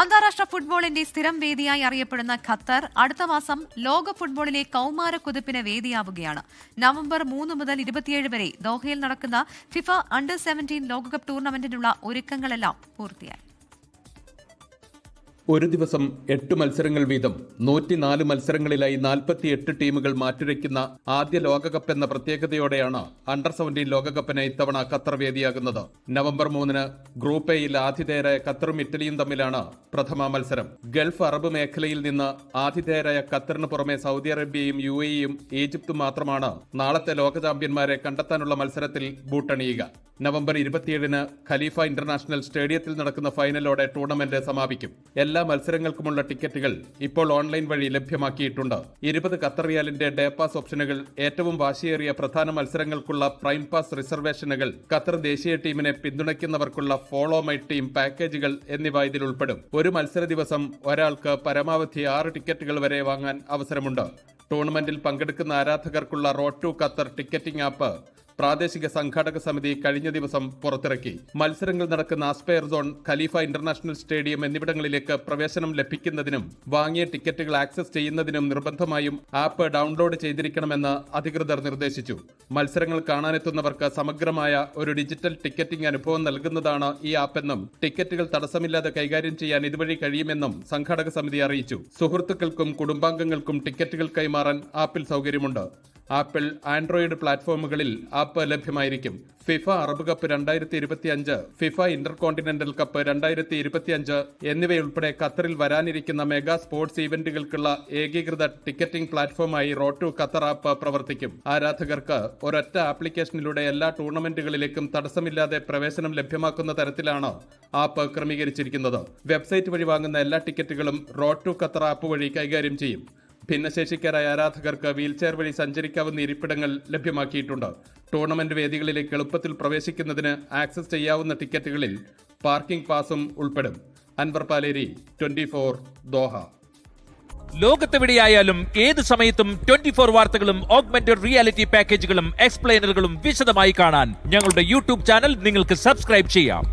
അന്താരാഷ്ട്ര ഫുട്ബോളിന്റെ സ്ഥിരം വേദിയായി അറിയപ്പെടുന്ന ഖത്തർ അടുത്ത മാസം ലോക ഫുട്ബോളിലെ കൌമാര കുതിപ്പിന് വേദിയാവുകയാണ്. നവംബർ മൂന്ന് മുതൽ ഇരുപത്തിയേഴ് വരെ ദോഹയിൽ നടക്കുന്ന ഫിഫ അണ്ടർ സെവന്റീൻ ലോകകപ്പ് ടൂർണമെന്റിനുള്ള ഒരുക്കങ്ങളെല്ലാം പൂർത്തിയായി. ഒരു ദിവസം എട്ട് മത്സരങ്ങൾ വീതം നൂറ്റിനാല് മത്സരങ്ങളിലായി നാൽപ്പത്തിയെട്ട് ടീമുകൾ മാറ്റുരയ്ക്കുന്ന ആദ്യ ലോകകപ്പ് എന്ന പ്രത്യേകതയോടെയാണ് അണ്ടർ സെവന്റീൻ ലോകകപ്പിന് ഇത്തവണ ഖത്തർ വേദിയാകുന്നത്. നവംബർ മൂന്നിന് ഗ്രൂപ്പ് എയിൽ ആതിഥേയരായ ഖത്തറും ഇറ്റലിയും തമ്മിലാണ് പ്രഥമ മത്സരം. ഗൾഫ് അറബ് മേഖലയിൽ നിന്ന് ആതിഥേയരായ ഖത്തറിന് പുറമെ സൗദി അറേബ്യയും യു എയും ഈജിപ്തും മാത്രമാണ് നാളത്തെ ലോക ചാമ്പ്യന്മാരെ കണ്ടെത്താനുള്ള മത്സരത്തിൽ ബൂട്ടണിയുക. നവംബർ ഇരുപത്തിയേഴിന് ഖലീഫ ഇന്റർനാഷണൽ സ്റ്റേഡിയത്തിൽ നടക്കുന്ന ഫൈനലോടെ ടൂർണമെന്റ് സമാപിക്കും. എല്ലാ മത്സരങ്ങൾക്കുമുള്ള ടിക്കറ്റുകൾ ഇപ്പോൾ ഓൺലൈൻ വഴി ലഭ്യമാക്കിയിട്ടുണ്ട്. ഇരുപത് ഖത്തർ റിയാലിന്റെ ഡേ പാസ് ഓപ്ഷനുകൾ ഏറ്റവും വാശിയേറിയ പ്രധാന മത്സരങ്ങൾക്കുള്ള പ്രൈം പാസ് റിസർവേഷനുകൾ ഖത്തർ ദേശീയ ടീമിനെ പിന്തുണയ്ക്കുന്നവർക്കുള്ള ഫോളോ മൈ ടീം പാക്കേജുകൾ എന്നിവ ഇതിൽ ഉൾപ്പെടും. ഒരു മത്സര ദിവസം ഒരാൾക്ക് പരമാവധി ആറ് ടിക്കറ്റുകൾ വരെ വാങ്ങാൻ അവസരമുണ്ട്. ടൂർണമെന്റിൽ പങ്കെടുക്കുന്ന ആരാധകർക്കുള്ള road to Qatar ticketing app പ്രാദേശിക സംഘാടക സമിതി കഴിഞ്ഞ ദിവസം പുറത്തിറക്കി. മത്സരങ്ങൾ നടക്കുന്ന Aspire zone Khalifa international stadium എന്നിവിടങ്ങളിലേക്ക് പ്രവേശനം ലഭിക്കുന്നതിനും വാങ്ങിയ ടിക്കറ്റുകൾ ആക്സസ് ചെയ്യുന്നതിനും നിർബന്ധമായും ആപ്പ് ഡൗൺലോഡ് ചെയ്തിരിക്കണമെന്ന് അധികൃതർ നിർദ്ദേശിച്ചു. മത്സരങ്ങൾ കാണാനെത്തുന്നവർക്ക് സമഗ്രമായ ഒരു ഡിജിറ്റൽ ടിക്കറ്റിംഗ് അനുഭവം നൽകുന്നതാണ് ഈ ആപ്പെന്നും ടിക്കറ്റുകൾ തടസ്സമില്ലാതെ കൈകാര്യം ചെയ്യാൻ ഇതുവഴി കഴിയുമെന്നും സംഘാടക സമിതി അറിയിച്ചു. സുഹൃത്തുക്കൾക്കും കുടുംബാംഗങ്ങൾക്കും ടിക്കറ്റുകൾ കൈമാറാൻ ആപ്പിൽ സൗകര്യമുണ്ട്. ആപ്പിൾ ആൻഡ്രോയിഡ് പ്ലാറ്റ്ഫോമുകളിൽ ആപ്പ് ലഭ്യമായിരിക്കും. ഫിഫ അറബ് കപ്പ് രണ്ടായിരത്തി ഇരുപത്തി അഞ്ച് ഫിഫ ഇന്റർ കോണ്ടിനെന്റൽ കപ്പ് രണ്ടായിരത്തി ഇരുപത്തി അഞ്ച് എന്നിവയുൾപ്പെടെ ഖത്തറിൽ വരാനിരിക്കുന്ന മെഗാ സ്പോർട്സ് ഇവന്റുകൾക്കുള്ള ഏകീകൃത ടിക്കറ്റിംഗ് പ്ലാറ്റ്ഫോമായി റോട്ടു ഖത്തർ ആപ്പ് പ്രവർത്തിക്കും. ആരാധകർക്ക് ഒരൊറ്റ ആപ്ലിക്കേഷനിലൂടെ എല്ലാ ടൂർണമെന്റുകളിലേക്കും തടസ്സമില്ലാതെ പ്രവേശനം ലഭ്യമാക്കുന്ന തരത്തിലാണ് ആപ്പ് ക്രമീകരിച്ചിരിക്കുന്നത്. വെബ്സൈറ്റ് വഴി വാങ്ങുന്ന എല്ലാ ടിക്കറ്റുകളും റോട്ടു ഖത്തർ ആപ്പ് വഴി കൈകാര്യം ചെയ്യും. ഭിന്നശേഷിക്കാരായ ആരാധകർക്ക് വീൽചെയർ വഴി സഞ്ചരിക്കാവുന്ന ഇരിപ്പിടങ്ങൾ ലഭ്യമാക്കിയിട്ടുണ്ട്. ടൂർണമെന്റ് വേദികളിലേക്ക് എളുപ്പത്തിൽ പ്രവേശിക്കുന്നതിന് ആക്സസ് ചെയ്യാവുന്ന ടിക്കറ്റുകളിൽ പാർക്കിംഗ് പാസും ഉൾപ്പെടും. Anwar Paleri twenty four Doha. ലോകത്തെവിടെയായാലും ഏത് സമയത്തും ട്വന്റി ഫോർ വാർത്തകളും ഓഗ്മെന്റഡ് റിയാലിറ്റി പാക്കേജുകളും എക്സ്പ്ലെയിനറുകളും വിശദമായി കാണാൻ ഞങ്ങളുടെ യൂട്യൂബ് ചാനൽ നിങ്ങൾക്ക് സബ്സ്ക്രൈബ് ചെയ്യാം.